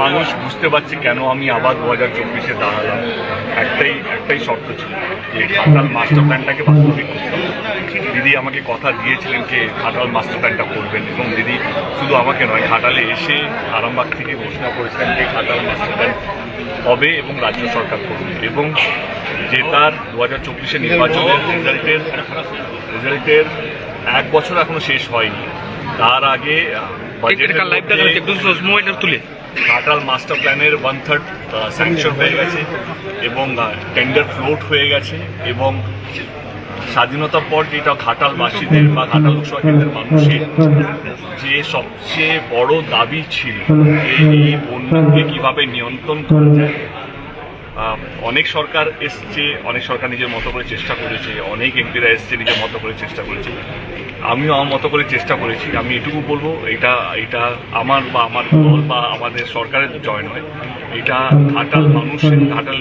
মানুষ বুঝতে পারছে কেন আমি আবার দু হাজার চব্বিশে দাঁড়ালাম। একটাই একটাই শর্ত ছিল যে ঘাটাল মাস্টার প্ল্যানটাকে বাস্তবিক দিদি আমাকে কথা দিয়েছিলেন যে ঘাটাল মাস্টার প্ল্যানটা করবেন এবং দিদি শুধু আমাকে নয়, খাটালে এসে আরামবাগ থেকে ঘোষণা করেছিলেন যে ঘাটাল মাস্টার প্ল্যান হবে এবং রাজ্য সরকার করবে। এবং যে তার দু হাজার চব্বিশে নির্বাচনের রেজাল্টের রেজাল্টের এক বছর এখনও শেষ হয়নি। তার আগে একটু মোবাইলটা তুলে। ঘাটাল মাস্টার প্ল্যানের ওয়ান থার্ড স্যাংশন হয়ে গেছে এবং টেন্ডার ফ্লোট হয়ে গেছে এবং স্বাধীনতার পর যেটা ঘাটালবাসীদের বা ঘাটাল লোকসভা কেন্দ্রের মানুষের যে সবচেয়ে বড় দাবি ছিল যে এই বন্যাকে কীভাবে নিয়ন্ত্রণ করা যায় অনেক সরকার এসছে অনেক সরকার নিজের মতো করে চেষ্টা করেছে অনেক এমপিরা এসছে নিজের মতো করে চেষ্টা করেছে। আমিও আমার মতো করে চেষ্টা করেছি আমি এটুকু বলব এটা এটা আমার বা আমার দল বা আমাদের সরকারের জয় নয়। এটা ঘাটাল মানুষের ঘাটাল।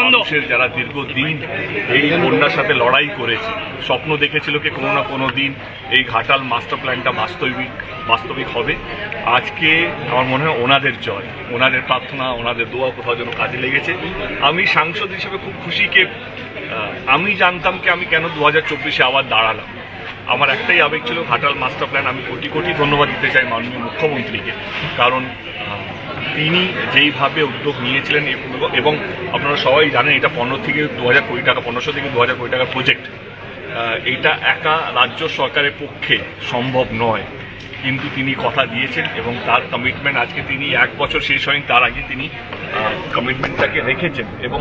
মানুষের যারা দীর্ঘদিন এই বন্যার সাথে লড়াই করেছে স্বপ্ন দেখেছিল কি কোনো না কোনো দিন এই ঘাটাল মাস্টার প্ল্যানটা বাস্তবিক বাস্তবিক হবে। আজকে আমার মনে হয় ওনাদের জয় ওনাদের প্রার্থনা ওনাদের দোয়া কোথাও যেন কাজে লেগেছে। আমি সাংসদ হিসেবে খুব খুশি কে আমি জানতাম কি আমি কেন দু হাজার চব্বিশে আবার দাঁড়ালাম। আমার একটাই আবেগ ছিল, ঘাটাল মাস্টার প্ল্যান আমি কোটি কোটি ধন্যবাদ দিতে চাই মাননীয় মুখ্যমন্ত্রীকে। কারণ তিনি যেইভাবে উদ্যোগ নিয়েছিলেন এবং- এবং আপনারা সবাই জানেন এটা পনেরো থেকে দু হাজার কোটি টাকা, পনেরোশো থেকে দু হাজার কোটি টাকার প্রজেক্ট এটা একা রাজ্য সরকারের পক্ষে সম্ভব নয়। কিন্তু তিনি কথা দিয়েছেন এবং তার কমিটমেন্ট আজকে তিনি এক বছর শেষ হয়নি, তার আগে তিনি কমিটমেন্টটাকে রেখেছেন এবং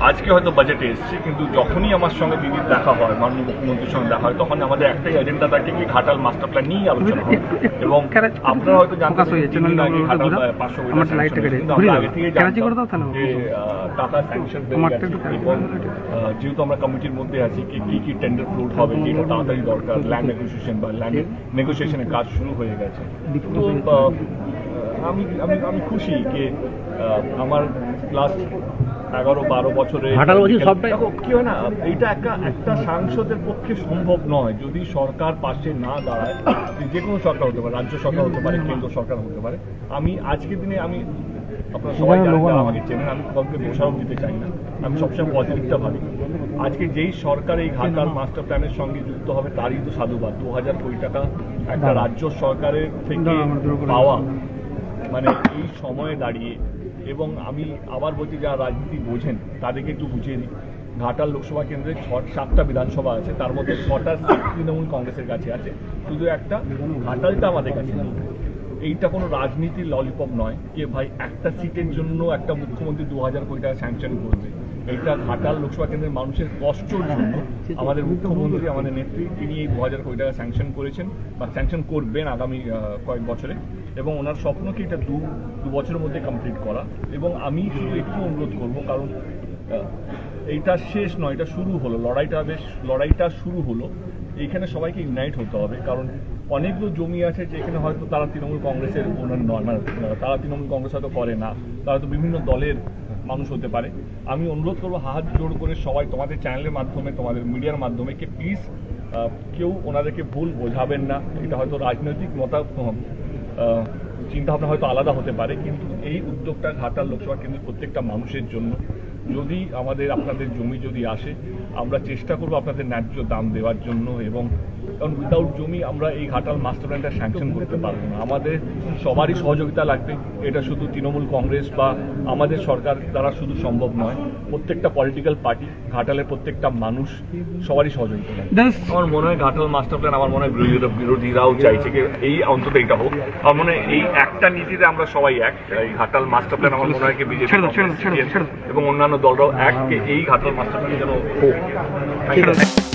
আজকে হয়তো বাজেটে এসছে কিন্তু যখনই আমার সঙ্গে দিদির দেখা হয় মাননীয় মুখ্যমন্ত্রীর সঙ্গে দেখা হয় তখন আমাদের একটাই এজেন্ডা থাকে কি ঘাটাল মাস্টার প্ল্যান নিয়েই আলোচনা হয় এবং আপনারা হয়তো জানতে ঘাটাল পাঁচশো। আগে থেকে জানতাম যে টাকা স্যাংশন এবং যেহেতু আমরা কমিটির মধ্যে আছি কি কি কি টেন্ডার ফ্লোট হবে যেটা তাড়াতাড়ি দরকার ল্যান্ড নেগোসিয়েশন বা ল্যান্ড নেগোসিয়েশনের কাজ শুরু হয়ে গেছে। তো আমি আমি আমি খুশি যে আমার লাস্ট এগারো বারো বছরে ঘাটাল বলছি সবটাই- দেখো কি হয় না? এইটা একটা একটা সাংসদের পক্ষে সম্ভব নয় যদি সরকার পাশে না দাঁড়ায়। যে কোনো সরকার হতে পারে রাজ্য সরকার হতে পারে কেন্দ্র সরকার হতে পারে। আমি আজকের দিনে আমি আপনারা সবাই জানেন আমাকে চেনেন আমি কাউকে দোষারোপ দিতে চাই না। আমি সবসময় পজিটিভটা ভাবি। আজকে যেই সরকার এই ঘাটাল মাস্টার প্ল্যানের সঙ্গে যুক্ত হবে তারই তো সাধুবাদ। দু হাজার কোটি টাকা একটা রাজ্য সরকারের থেকে পাওয়া। মানে এই সময়ে দাঁড়িয়ে এবং আমি আবার বলছি, যারা রাজনীতি বোঝেন, তাদেরকে একটু বুঝিয়ে দিই। ঘাটাল লোকসভা কেন্দ্রে ছ, সাতটা বিধানসভা আছে, তার মধ্যে ছটা সিট তৃণমূল কংগ্রেসের কাছে আছে। শুধু একটা, ঘাটালটা আমাদের কাছে এইটা কোনো রাজনীতির ললিপপ নয়, যে ভাই একটা সিটের জন্য একটা মুখ্যমন্ত্রী দু হাজার কোটি টাকা স্যাংশন করবে। এইটা ঘাটাল লোকসভা কেন্দ্রের মানুষের কষ্টর জন্য আমাদের মুখ্যমন্ত্রী, আমাদের নেত্রী, তিনি এই দু হাজার কোটি টাকা স্যাংশন করেছেন বা স্যাংশন করবেন আগামী কয়েক বছরে এবং ওনার স্বপ্নকে এটা দু দু বছরের মধ্যে কমপ্লিট করা এবং আমি শুধু একটু অনুরোধ করব, কারণ এইটা শেষ নয়, এটা শুরু হলো, লড়াইটা বেশ, লড়াইটা শুরু হলো। এইখানে সবাইকে ইউনাইট হতে হবে, কারণ অনেকগুলো জমি আছে যেখানে হয়তো তারা তৃণমূল কংগ্রেসের ওনার নয় মানে তারা তৃণমূল কংগ্রেস হয়তো করে না, তারা তো বিভিন্ন দলের মানুষ হতে পারে। আমি অনুরোধ করব, হাত জোর করে সবাই তোমাদের চ্যানেলের মাধ্যমে, তোমাদের মিডিয়ার মাধ্যমে কে প্লিজ কেউ ওনাদেরকে ভুল বোঝাবেন না। এটা হয়তো রাজনৈতিক মতা চিন্তাভাবনা হয়তো আলাদা হতে পারে, কিন্তু এই উদ্যোগটা ঘাটাল লোকসভা কেন্দ্রের প্রত্যেকটা মানুষের জন্য। যদি আমাদের আপনাদের জমি যদি আসে আমরা চেষ্টা করব আপনাদের ন্যায্য দাম দেওয়ার জন্য এবং কারণ উইদাউট জমি আমরা এই ঘাটাল মাস্টার প্ল্যানটা স্যাংশন করতে পারব না। আমাদের সবারই সহযোগিতা লাগবে। এটা শুধু তৃণমূল কংগ্রেস বা আমাদের সরকার দ্বারা শুধু সম্ভব নয় প্রত্যেকটা পলিটিক্যাল পার্টি ঘাটালের প্রত্যেকটা মানুষ সবারই সহযোগিতা লাগবে। আমার মনে হয় ঘাটাল মাস্টার প্ল্যান আমার মনে হয় বিরোধীরা বিরোধীরাও চাইছে যে এই অন্তত এটা হোক। আমার মনে হয় এই একটা নীতিতে আমরা সবাই এক। এই ঘাটাল মাস্টার প্ল্যান আমার মনে হয় কি বিজেপি। এবং অন্যান্য দলরাও এক এই ঘাটের মাস্টার প্ল্যান যেন হোক.